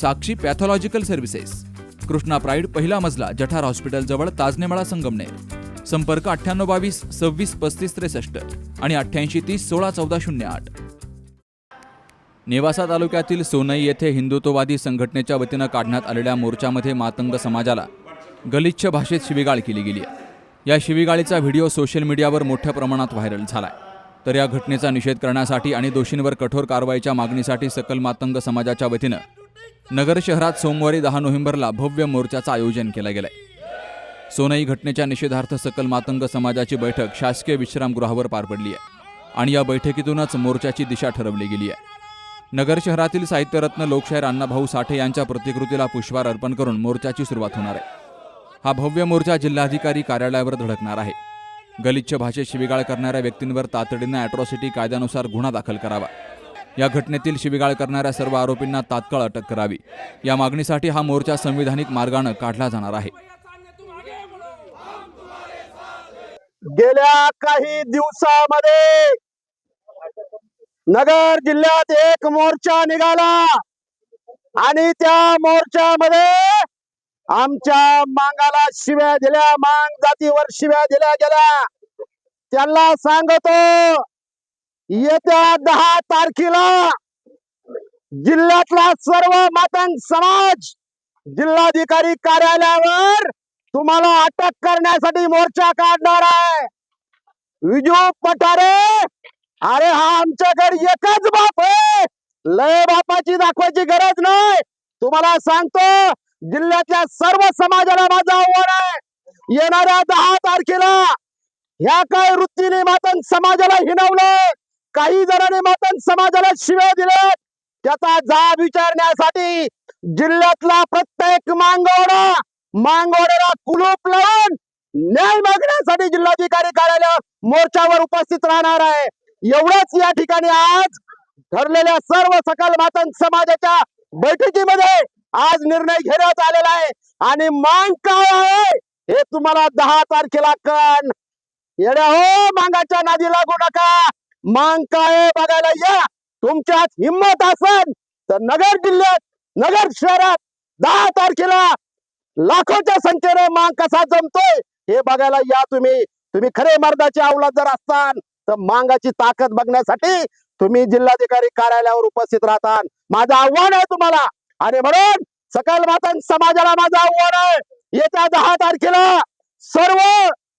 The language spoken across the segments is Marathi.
Sakshi pathological services. Krishna pride पहिला मजला जठार हॉस्पिटलजवळ ताजनेमाळा संगमनेर. संपर्क अठ्ठ्याण्णव बावीस सव्वीस पस्तीस त्रेसष्ट आणि अठ्ठ्याऐंशी तीस सोळा चौदा शून्य आठ. नेवासा तालुक्यातील सोनई येथे हिंदुत्ववादी संघटनेच्या वतीनं काढण्यात आलेल्या मोर्चामध्ये मातंग समाजाला गलिच्छ भाषेत शिवीगाळ केली गेली आहे. या शिवीगाळीचा व्हिडिओ सोशल मीडियावर मोठ्या प्रमाणात व्हायरल झालाय. तर या घटनेचा निषेध करण्यासाठी आणि दोषींवर कठोर कारवाईच्या मागणीसाठी सकल मातंग समाजाच्या वतीनं नगर शहरात सोमवारी दहा नोव्हेंबरला भव्य मोर्चाचं आयोजन केलं गेलंय. सोनई घटनेच्या निषेधार्थ सकल मातंग समाजाची बैठक शासकीय विश्रामगृहावर पार पडली आहे आणि या बैठकीतूनच मोर्चाची दिशा ठरवली गेली आहे. नगर शहरातील साहित्यरत्न लोकशाहीर अण्णाभाऊ साठे यांच्या प्रतिकृतीला पुष्पहार अर्पण करून मोर्चाची सुरुवात होणार आहे. हा भव्य मोर्चा जिल्हाधिकारी कार्यालयावर धडकणार आहे. गलिच्छ भाषेत शिवीगाळ करणाऱ्या व्यक्तींवर तातडीनं अॅट्रॉसिटी कायद्यानुसार गुन्हा दाखल करावा. या घटनेतील शिवीगाळ करणाऱ्या सर्व आरोपींना तात्काळ अटक करावी. या मागणीसाठी हा मोर्चा संविधानिक मार्गानं काढला जाणार आहे. गेल्या काही दिवसामध्ये नगर जिल्ह्यात एक मोर्चा निघाला आणि त्या मोर्चामध्ये आमच्या मांगाला शिव्या दिल्या मांग जातीवर शिव्या दिल्या गेल्या. त्यांना सांगतो येत्या दहा तारखेला जिल्ह्यातला सर्व मातंग समाज जिल्हाधिकारी कार्यालयावर तुम्हाला अटक करण्यासाठी मोर्चा काढणार आहे. विजू पठारे अरे हा आमच्याकडे एकच बाप आहे. लय बापाची दाखवायची गरज नाही. तुम्हाला सांगतो जिल्ह्यातल्या सर्व समाजाला माझं आव्हान आहे. येणाऱ्या दहा तारखेला ह्या काय वृत्तीने मातंग समाजाला हिनवलं काही जणांनी मातंग समाजाला शिव्या दिले त्याचा जाब विचारण्यासाठी जिल्ह्यातला प्रत्येक मांगवडा मांगवड्याला कुलूप लावून न्याय मागण्यासाठी जिल्हाधिकारी कार्यालय मोर्चावर उपस्थित राहणार आहे. एवढंच या ठिकाणी आज ठरलेल्या सर्व सकल मातंग समाजाच्या बैठकीमध्ये आज निर्णय घेण्यात आलेला आहे. आणि मांग काय आहे हे तुम्हाला दहा तारखेला कण येड्या हो मांगाच्या नादी लागू नका. मांग काय बघायला या. तुमच्यात हिंमत असेल तर नगर जिल्ह्यात नगर शहरात दहा तारखेला लाखोच्या संख्येने मांग कसा जमतोय हे बघायला या तुम्ही. तुम्ही खरे मर्दाचे अवलाद जर असताल तर मांगाची ताकद बघण्यासाठी तुम्ही जिल्हाधिकारी कार्यालयावर उपस्थित राहता माझं आव्हान आहे तुम्हाला. आणि म्हणून सकल मातन समाजाला माझं आव्हान आहे. येत्या दहा तारखेला सर्व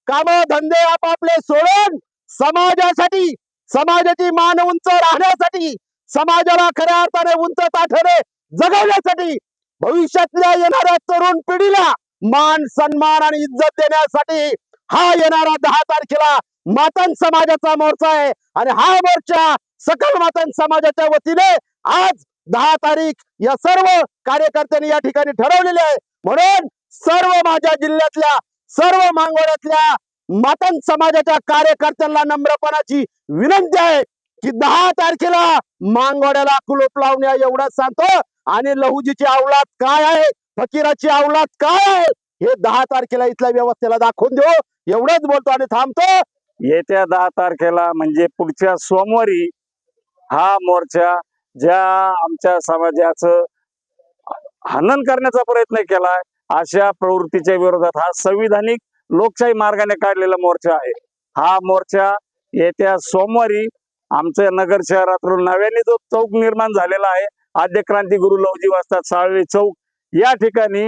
काम धंदे आपापले सोडून समाजासाठी समाजाची मान उंच राहण्यासाठी समाजाला खऱ्या अर्थाने उंच ताठरे जगवण्यासाठी भविष्यातल्या येणाऱ्या तरुण पिढीला मान सन्मान आणि इज्जत देण्यासाठी हा येणारा दहा तारखेला मातन समाजाचा मोर्चा आहे. आणि हा मोर्चा सकल मातन समाजाच्या वतीने आज दहा तारीख या सर्व कार्यकर्त्यांनी या ठिकाणी ठरवलेले आहे. म्हणून सर्व माझ्या जिल्ह्यातल्या सर्व मांगोळ्यातल्या मतन समाजाच्या कार्यकर्त्यांना नम्रपणाची विनंती आहे की दहा तारखेला मांगवाड्याला कुलूप लावण्या एवढाच सांगतो. आणि लहुजीची अवलाद काय आहे? फकीराची अवलाद काय आहे? हे दहा तारखेला इथल्या व्यवस्थेला दाखवून देऊ. एवढंच बोलतो आणि थांबतो. येत्या दहा तारखेला म्हणजे पुढच्या सोमवारी हा मोर्चा ज्या आमच्या समाजाचं हनन करण्याचा प्रयत्न केलाय अशा प्रवृत्तीच्या विरोधात हा संविधानिक लोकशाही मार्गाने काढलेला मोर्चा आहे. हा मोर्चा येत्या सोमवारी आमच्या नगर शहरातून नव्याने जो चौक निर्माण झालेला आहे आद्य क्रांती गुरु लवजी वाजता साळवे चौक या ठिकाणी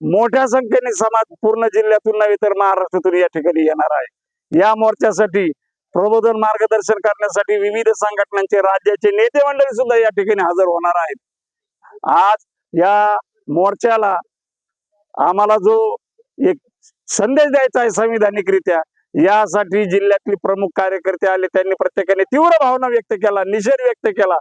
मोठ्या संख्येने समाज पूर्ण जिल्ह्यातून नव्हे तर महाराष्ट्रातून या ठिकाणी येणार आहे. या मोर्चासाठी प्रबोधन मार्गदर्शन करण्यासाठी विविध संघटनांचे राज्याचे नेते मंडळी सुद्धा या ठिकाणी हजर होणार आहेत. आज या मोर्चाला आम्हाला जो एक संदेश द्यायचा आहे संविधानिकरित्या. यासाठी जिल्ह्यातले प्रमुख कार्यकर्ते आले. त्यांनी प्रत्येकाने तीव्र भावना व्यक्त केला निषेध व्यक्त केला.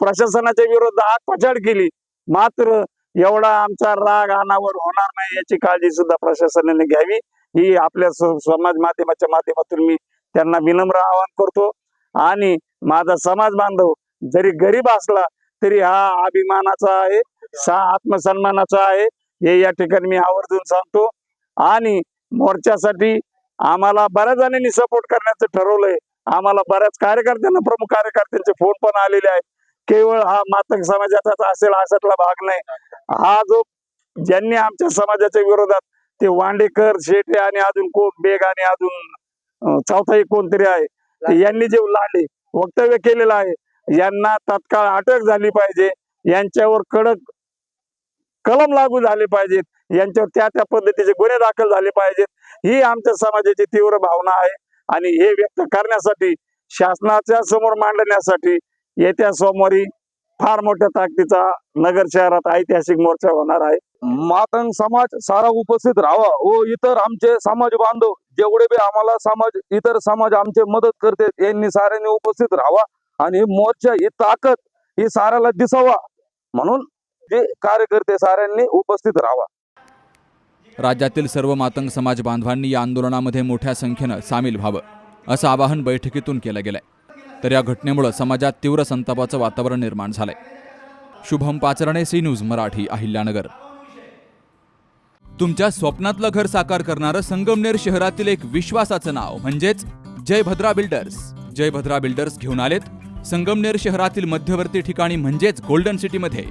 प्रशासनाच्या विरोधात पछाड केली. मात्र एवढा आमचा राग अनावर होणार नाही याची काळजी सुद्धा प्रशासनाने घ्यावी. ही आपल्या समाज माध्यमाच्या माध्यमातून मी त्यांना विनम्र आवाहन करतो. आणि माझा समाज बांधव जरी गरीब असला तरी हा अभिमानाचा आहे सा आत्मसन्मानाचा आहे. हे या ठिकाणी मी आवर्जून सांगतो. आणि मोर्चासाठी आम्हाला बऱ्याच जणांनी सपोर्ट करण्याचं ठरवलंय. आम्हाला बऱ्याच कार्यकर्त्यांना प्रमुख कार्यकर्त्यांचे फोन पण आलेले आहेत. केवळ हा मातंग समाजाचाच असेल अशातला भाग नाही. हा जो ज्यांनी आमच्या समाजाच्या विरोधात ते वांडेकर शेटे आणि अजून कोण बेग आणि अजून चौथा एक कोणतरी आहे यांनी जे लांडे वक्तव्य केलेलं आहे यांना तात्काळ अटक झाली पाहिजे. यांच्यावर कडक कलम लागू झाले पाहिजेत. यांच्यावर त्या त्या पद्धतीचे गुन्हे दाखल झाले पाहिजेत. ही आमच्या समाजाची तीव्र भावना आहे आणि हे व्यक्त करण्यासाठी शासनाच्या समोर मांडण्यासाठी येत्या सोमवारी फार मोठ्या ताकदीचा नगर शहरात ऐतिहासिक मोर्चा होणार आहे. मातंग समाज सारा उपस्थित राहावा. व इतर आमचे समाज बांधव जेवढे बी आम्हाला समाज इतर समाज आमचे मदत करते यांनी साऱ्यांनी उपस्थित राहावा आणि मोर्चा ही ताकद ही साऱ्याला दिसावा. म्हणून जे कार्यकर्ते साऱ्यांनी उपस्थित राहावा. राज्यातील सर्व मातंग समाज बांधवांनी या आंदोलनामध्ये मोठ्या संख्येनं सामील व्हावं असं आवाहन बैठकीतून केलं गेलंय. तर या घटनेमुळे समाजात तीव्र संतापाचं वातावरण निर्माण झालंय. Shubham Pacharne C news Marathi Ahilyanagar. तुमच्या स्वप्नातलं घर साकार करणारं संगमनेर शहरातील एक विश्वासाचं नाव म्हणजेच जयभद्रा बिल्डर्स. जयभद्रा बिल्डर्स घेऊन आलेत संगमनेर शहरातील मध्यवर्ती ठिकाणी म्हणजेच गोल्डन सिटीमध्ये.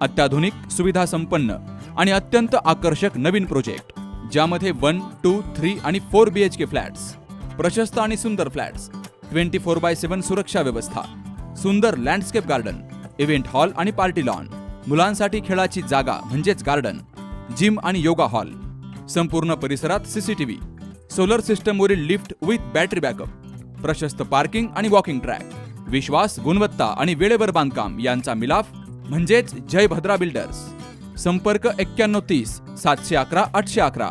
अत्याधुनिक सुविधा संपन्न आणि अत्यंत आकर्षक नवीन प्रोजेक्ट ज्यामध्ये वन टू थ्री आणि four B H K flats प्रशस्त आणि सुंदर flats twenty four by seven सुरक्षा व्यवस्था सुंदर लँडस्केप गार्डन इव्हेंट हॉल आणि पार्टी लॉन मुलांसाठी खेळाची जागा म्हणजेच गार्डन जिम आणि योगा हॉल संपूर्ण परिसरात सीसीटीव्ही सोलर सिस्टमवरील लिफ्ट विथ बॅटरी बॅकअप प्रशस्त पार्किंग आणि वॉकिंग ट्रॅक विश्वास गुणवत्ता आणि वेळेवर बांधकाम यांचा मिलाफ म्हणजेच जय भद्रा बिल्डर्स. संपर्क एक्क्याण्णव तीस सातशे अकरा आठशे अकरा.